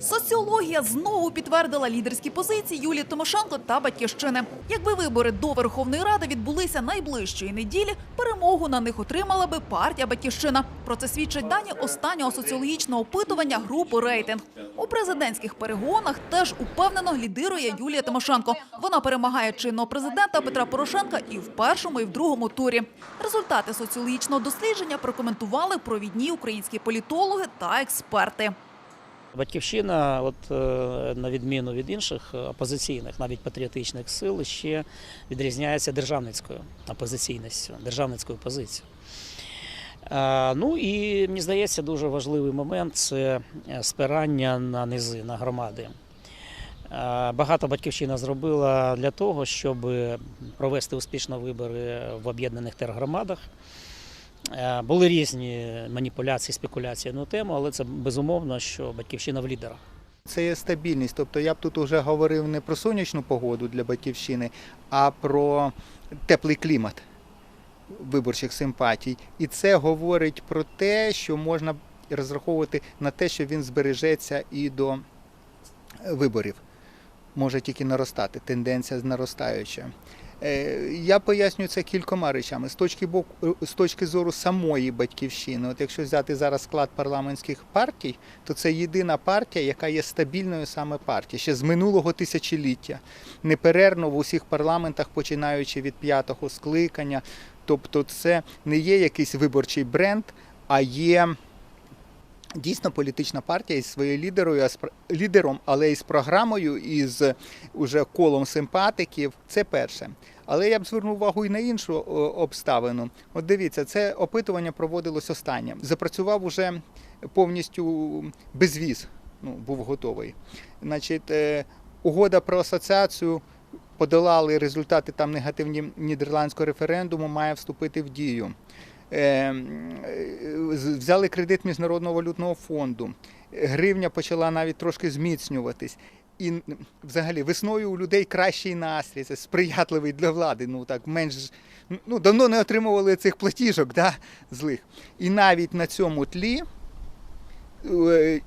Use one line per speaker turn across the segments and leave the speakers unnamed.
Соціологія знову підтвердила лідерські позиції Юлії Тимошенко та Батьківщини. Якби вибори до Верховної Ради відбулися найближчої неділі, перемогу на них отримала би партія Батьківщина. Про це свідчать дані останнього соціологічного опитування групи рейтинг. У президентських перегонах теж упевнено лідирує Юлія Тимошенко. Вона перемагає чинного президента Петра Порошенка і в першому, і в другому турі. Результати соціологічного дослідження прокоментували провідні українські політологи та експерти.
Батьківщина, от е, на відміну від інших е, опозиційних, навіть патріотичних сил, ще відрізняється державницькою опозиційністю, державницькою позицією. Е, Ну і мені здається, дуже важливий момент це спирання на низи, на громади. Багато батьківщина зробила для того, щоб провести успішно вибори в об'єднаних тергромадах. Е, Були різні маніпуляції, спекуляції на тему, але це безумовно, що батьківщина в лідерах.
Це є стабільність. Тобто я б тут вже говорив не про сонячну погоду для батьківщини, а про теплий клімат виборчих симпатій. І це говорить про те, що можна розраховувати на те, що він збережеться і до виборів. Може тільки наростати, тенденція наростаюча. Е, Я пояснюю це кількома речами. З точки, боку, з точки зору самої батьківщини, от якщо взяти зараз склад парламентських партій, то це єдина партія, яка є стабільною саме партією ще з минулого тисячоліття, неперервно в усіх парламентах, починаючи від п'ятого скликання. Тобто, це не є якийсь виборчий бренд, а є дійсно політична партія із своєю лідерою, лідером, але і з програмою, і з уже колом симпатиків. Це перше. Але я б звернув увагу і на іншу обставину. От дивіться, це опитування проводилось останнє. Запрацював уже повністю безвіз, ну, був готовий. Значить, е, угода про асоціацію подолали результати там негативні нідерландського референдуму, має вступити в дію. Е, е, з- Взяли кредит Міжнародного валютного фонду. Гривня почала навіть трошки зміцнюватись. І взагалі весною у людей кращий настрій, це сприятливий для влади. Ну так менш ну давно не отримували цих платіжок, да, злих. І навіть на цьому тлі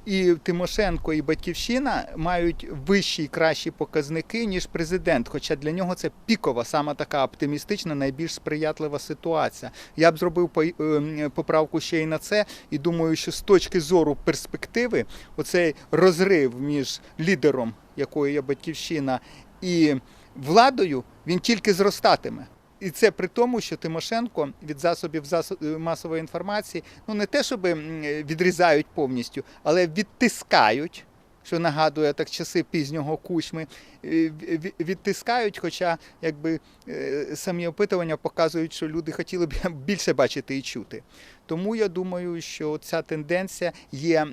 і Тимошенко, і Батьківщина мають вищі і кращі показники, ніж президент. Хоча для нього це пікова, саме така оптимістична, найбільш сприятлива ситуація. Я б зробив е, поправку ще й на це, і думаю, що з точки зору перспективи, оцей розрив між лідером, якою є батьківщина, і владою, він тільки зростатиме. І це при тому, що Тимошенко від засобів масової інформації ну не те, щоб відрізають повністю, але відтискають. Що нагадує так часи пізнього кучми, е, відтискають, хоча якби е, самі опитування показують, що люди хотіли б більше бачити і чути. Тому я думаю, що ця тенденція є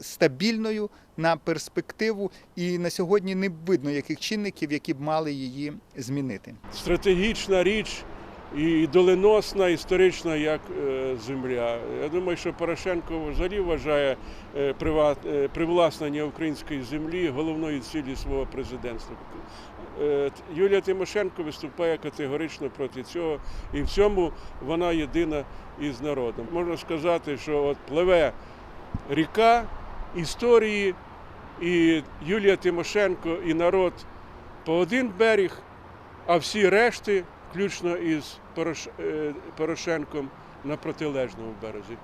стабільною на перспективу, і на сьогодні не видно яких чинників, які б мали її змінити.
стратегічна річ і доленосна, історична, як е, земля. Я думаю, що Порошенко взагалі вважає е, е, привласнення української землі головною цілі свого президентства. Е, Юлія Тимошенко виступає категорично проти цього, і в цьому вона єдина із народом. Можна сказати, що от пливе ріка історії, і Юлія Тимошенко і народ по один берег, а всі решти, включно із е, Порошенком, на протилежному березі.